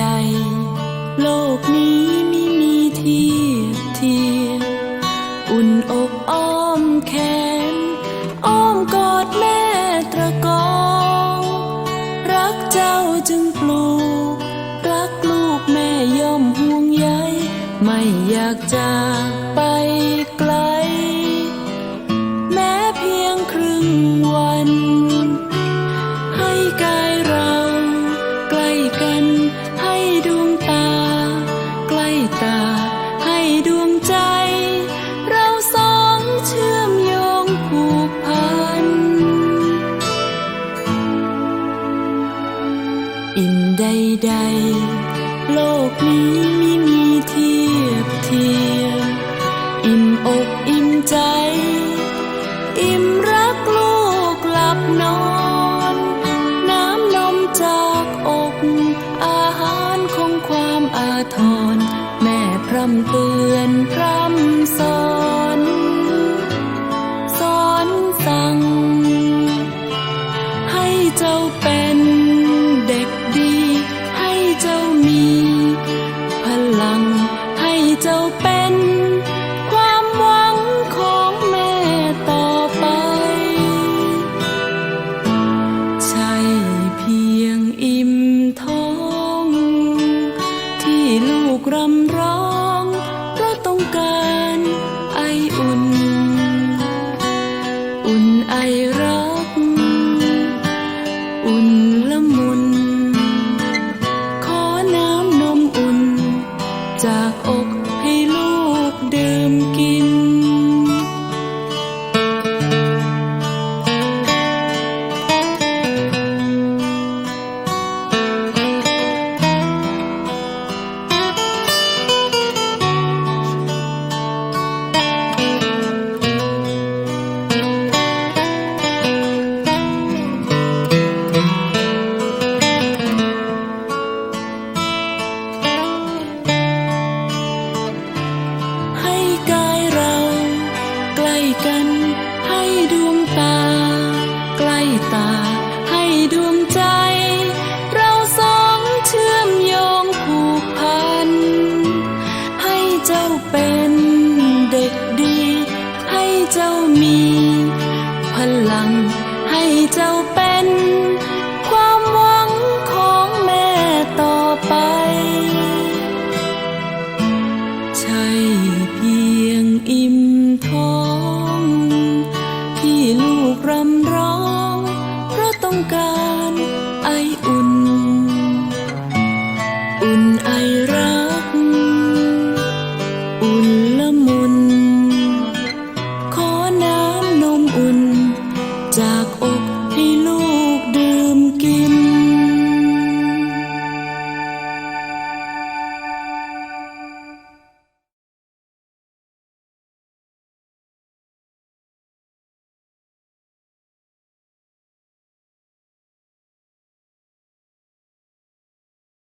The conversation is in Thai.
ดๆ โลกนี้ไม่มีที่เทียมอุ่นอกอ้อมแขน อ้อมกอดแม่ตะกอง รักเจ้าจึงปลูก รักลูกแม่ย่อมห่วงใยไม่อยากจากไป ไม่มีเทียบเทียมอิ่มอกอิ่มใจ อิ่มรักลูกหลับนอน น้ำนมจากอก อาหารของความอาทร แม่พร่ำเตือนพร่ำสอน ลูกรำร้องเพราะต้องการไออุ่น อุ่นไอรัก อุ่นละ ตาให้ดวงใจ เราสองเชื่อมโยงผูกพัน ให้เจ้าเป็นเด็กดี ให้เจ้ามี พลังให้เจ้าเป็น การไออุ่น อุ่นไอรั